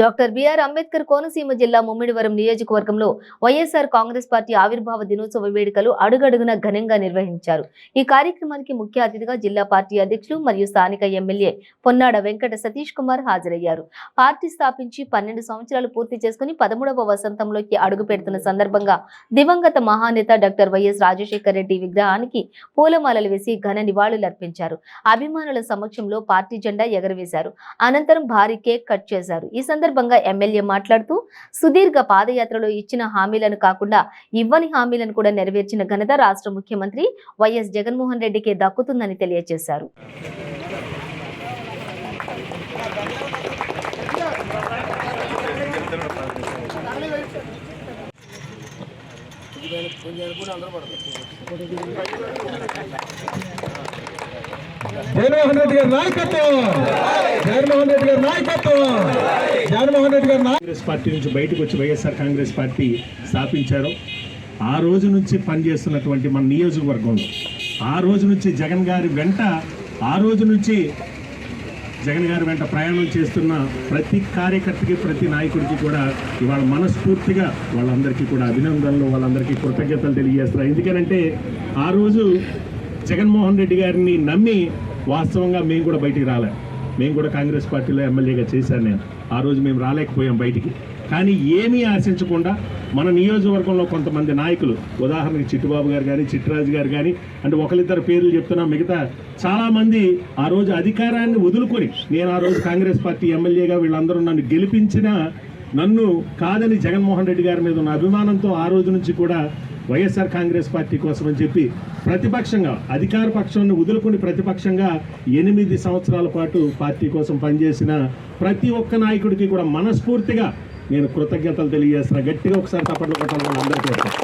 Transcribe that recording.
Doctor BR Ambedkar Konaseema జిల్లా ముమ్మిడివరం నియోజకవర్గంలో YSR Congress party ఆవిర్భావ దినోత్సవ వేడుకలు అడుగడుగున ఘనంగా నిర్వహించారు. ఈ కార్యక్రమానికి ముఖ్య అతిథిగా జిల్లా పార్టీ అధ్యక్షులు మరియు స్థానిక ఎమ్మెల్యే పొన్నాడ వెంకట సతీష్ కుమార్ హాజరయ్యారు. పార్టీ స్థాపించి పన్నెండు సంవత్సరాలు పూర్తి చేసుకుని పదమూడవ వసంతంలోకి అడుగు పెడుతున్న సందర్భంగా దివంగత మహానేత డాక్టర్ వైఎస్ రాజశేఖర రెడ్డి విగ్రహానికి పూలమాలలు వేసి ఘన నివాళులర్పించారు అభిమానుల సమక్షంలో పార్టీ జెండా ఎగరవేశారు. అనంతరం భారీ కేక్ కట్ చేశారు. ఈ సందర్భంగా సందర్భంగా ఎమ్మెల్యే మాట్లాడుతూ సుదీర్ఘ పాదయాత్రలో ఇచ్చిన హామీలను కాకుండా ఇవ్వని హామీలను కూడా నెరవేర్చిన ఘనత రాష్ట్ర ముఖ్యమంత్రి వైఎస్ జగన్మోహన్ రెడ్డికే దక్కుతుందని తెలియజేశారు. జగన్మోహన్ రెడ్డి గారి నాయకత్వం. జగన్మోహన్ రెడ్డి గారి నాయకత్వం. జగన్మోహన్ రెడ్డి గారి కాంగ్రెస్ పార్టీ నుంచి బయటకు వచ్చి వైఎస్ఆర్ కాంగ్రెస్ పార్టీ స్థాపించారు. ఆ రోజు నుంచి పనిచేస్తున్నటువంటి మన నియోజకవర్గంలో. ఆ రోజు నుంచి జగన్ గారి వెంట ఆ రోజు నుంచి జగన్ గారి వెంట ప్రయాణం చేస్తున్న ప్రతి కార్యకర్తకి ప్రతి నాయకుడికి కూడా ఇవాళ మనస్ఫూర్తిగా వాళ్ళందరికీ కూడా అభినందనలు వాళ్ళందరికీ కృతజ్ఞతలు తెలియజేస్తున్నారు ఎందుకనంటే ఆ రోజు జగన్మోహన్ రెడ్డి గారిని నమ్మి వాస్తవంగా మేము కూడా బయటికి రాలేం. మేము కూడా కాంగ్రెస్ పార్టీలో ఎమ్మెల్యేగా చేశాను నేను. ఆ రోజు మేము రాలేకపోయాం బయటికి. కానీ ఏమీ ఆశించకుండా మన నియోజకవర్గంలో కొంతమంది నాయకులు ఉదాహరణకి చిట్టుబాబు గారు కానీ చిట్టిరాజు గారు కానీ అంటే ఒకరిద్దరు పేర్లు చెప్తున్నా మిగతా చాలామంది ఆ రోజు అధికారాన్ని వదులుకొని నేను ఆ రోజు కాంగ్రెస్ పార్టీ ఎమ్మెల్యేగా వీళ్ళందరూ నన్ను గెలిపించిన నన్ను కాదని జగన్మోహన్ రెడ్డి గారి మీద ఉన్న అభిమానంతో ఆ రోజు నుంచి కూడా వైఎస్ఆర్ కాంగ్రెస్ పార్టీ కోసం అని చెప్పి ప్రతిపక్షంగా అధికార పక్షాన్ని వదులుకుని ప్రతిపక్షంగా ఎనిమిది సంవత్సరాల పాటు పార్టీ కోసం పనిచేసిన ప్రతి ఒక్క నాయకుడికి కూడా మనస్ఫూర్తిగా నేను కృతజ్ఞతలు తెలియజేస్తున్నా. గట్టిగా ఒకసారి తప్పట్లు కొట్టాలని అందరికీ